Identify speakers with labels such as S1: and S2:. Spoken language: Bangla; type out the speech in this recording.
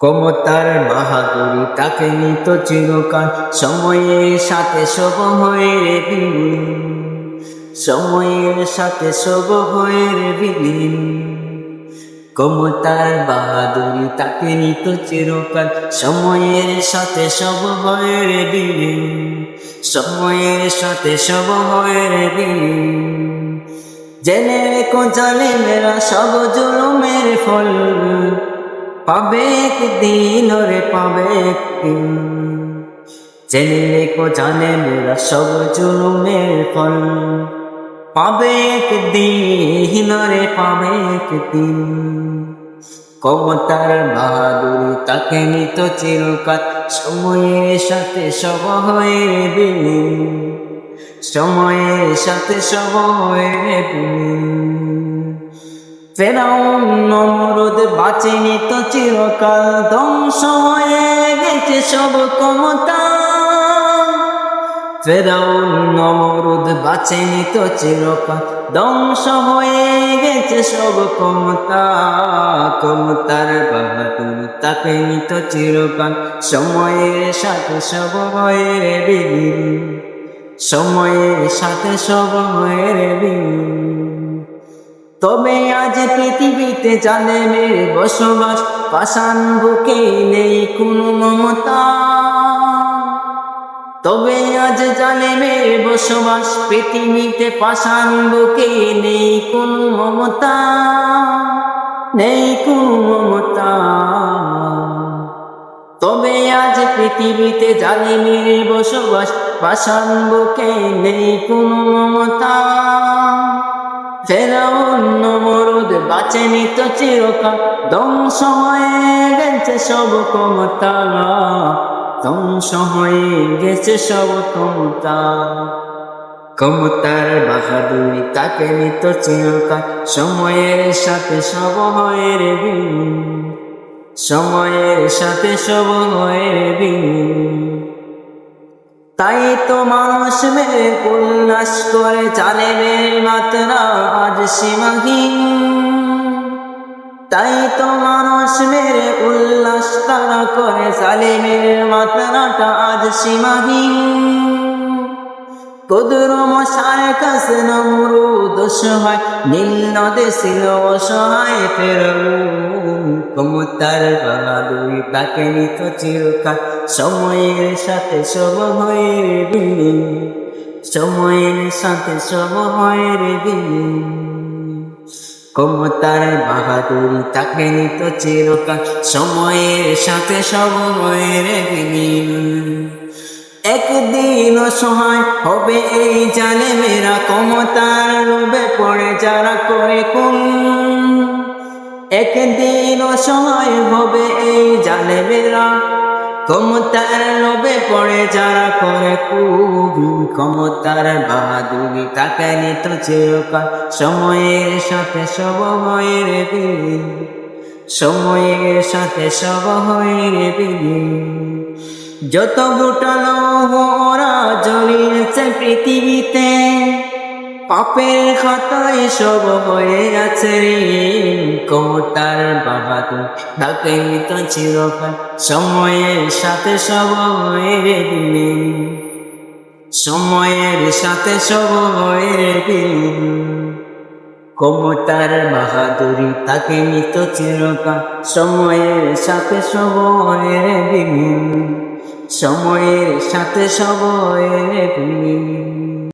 S1: ক্ষমতার বাহাদুরি তাকে নিত চিরকাল। সময়ের সাথে সব হয়ে রে বিলীন। সময়ের সাথে সব হয়ে রে বিলীন। ক্ষমতার বাহাদুরি তাকে নিত চিরকাল। সময়ের সাথে সব হয়ে রে সময়ের সাথে সব হয়ে রে জেনে রেখো মেরা সব জুলুমের ফল। পাবে একদিন, ওরে পাবে একদিন। জেনে রেখো জানে মেরা সব জুলুমের ফল। পাবে একদিন, ওরে পাবে একদিন। ক্ষমতার বাহাদুরি তাকে নিত চিরকাল, সময়ের সাথে সব হয়ে বিলীন। সময়ের সাথে সব হয়ে বিলীন। ফেরাউন নমরুদ বাঁচেনি তো চিরকাল ধ্বংস হয়ে গেছে সব ক্ষমতা। ফেরাউন নমরুদ বাঁচেনি তো চিরকাল ধ্বংস হয়ে গেছে সব ক্ষমতা। ক্ষমতার বাহাদুর তাকে নিত চিরকাল সময়ের সাথে সব হয়ে বিলীন। সময়ের সাথে সব হয়ে বিলীন। তবে আজ পৃথিবীতে জানে মেরে বসবাস পাষাণ বুকে নেই কোনো মমতা। তবে আজ জানে মেরে বসবাস পৃথিবীতে পাষাণ বুকে নেই কোনো মমতা। নেই কোনো মমতা। তবে আজ পৃথিবীতে জানে মেরে বসবাস পাষাণ বুকে নেই কোনো মমতা। ফেরাউন নমরুদ বাঁচেনি তো চিরকাল। ধ্বংস হয়ে গেছে সব ক্ষমতা ধ্বংস হয়ে গেছে সব ক্ষমতা ক্ষমতার বাহাদুরি তাকে নিত চিরকাল। সময়ের সাথে সব হয়ে রে সময়ের সাথে সব হয়ে রে। তাই তো মানুষ মে উল্লাস করে চালে বের মাত্রা আজ সীমাহীন। তাই তো মানুষ মেরে উল্লাস তারা করে চালে মেরে মাত্রাটা আজ সীমাহীন। কদুর মশার কাছে নমরু দোষ হয় নীল নদে ছিল অসহায় ফেরাউন। ক্ষমতার বাহাদুরি তাকে নিত চিরকাল, সময়ের সাথে সব হয়ে বিলীন। সময়ের সাথে সব হয়ে বিলীন। ক্ষমতার বাহাদুরি তাকে নিত চিরকাল, সময়ের সাথে সব হয়ে বিলীন। একদিন সহায় হবে এই জানে মেরা ক্ষমতার লোভে পড়ে যারা করে কোন একদিন অসহায় হবে এই জানে মেরা ক্ষমতার লোভে পড়ে যারা করে খুব ক্ষমতার বাহাদুরি তাকে নিত চিরকাল সময়ের সাথে সব হয়ে রে বিলীন সময়ের সাথে সব হয়ে বিলীন যত গোটালো ওরা জ্বলিয়েছে পৃথিবীতে। পাপের খাতায় সব হয়ে আছে রে। ক্ষমতার বাহাদুর তাকে নিত চিরকাল, সময়ের সাথে সব হয়ে বিলীন সময়ের সাথে সব হয়ে রে বিলীন ক্ষমতার বাহাদুরি, তাকে নিত চিরকাল, সময়ের সাথে সব হয়ে বিলীন সময়ের সাথে রে বিলীন